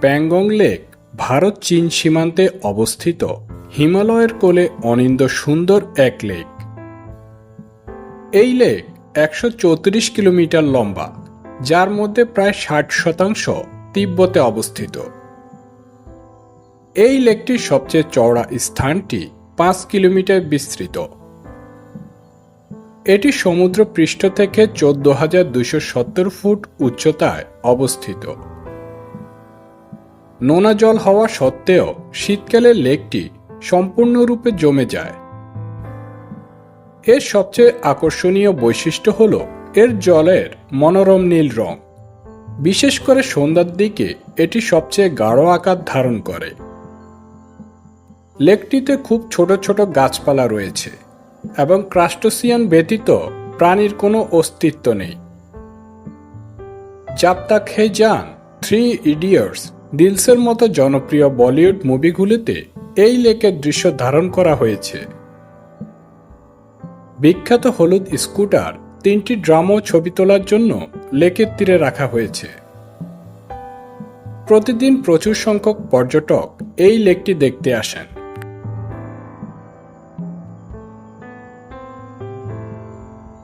Pangong lake Bharat চীন সীমান্তে অবস্থিত। হিমালয়ের কোলে অনিন্দ সুন্দর এক লেক। এই লেক একশো চৌত্রিশ কিলোমিটার লম্বা, যার মধ্যে প্রায় ষাট শতাংশ তিব্বতে অবস্থিত। এই লেকটির সবচেয়ে চওড়া স্থানটি পাঁচ কিলোমিটার বিস্তৃত। এটি সমুদ্র পৃষ্ঠ থেকে চোদ্দ হাজার দুশো সত্তর ফুট উচ্চতায় অবস্থিত। নোনা জল হওয়া সত্ত্বেও শীতকালে লেকটি সম্পূর্ণরূপে জমে যায়। এর সবচেয়ে আকর্ষণীয় বৈশিষ্ট্য হল এর জলের মনোরম নীল রং। বিশেষ করে সন্ধ্যার দিকে এটি সবচেয়ে গাঢ় আকার ধারণ করে। লেকটিতে খুব ছোট ছোট গাছপালা রয়েছে এবং ক্রাস্টোসিয়ান ব্যতীত প্রাণীর কোনো অস্তিত্ব নেই। চাপ্তা খেয়ে যান থ্রি ইডিয়টস দিলসের মতো জনপ্রিয় বলিউড মুভিগুলিতে এই লেকের দৃশ্য ধারণ করা হয়েছে। বিখ্যাত হলুদ স্কুটার তিনটি ড্রামও ছবি তোলার জন্য লেকের তীরে রাখা হয়েছে। প্রতিদিন প্রচুর সংখ্যক পর্যটক এই লেকটি দেখতে আসেন।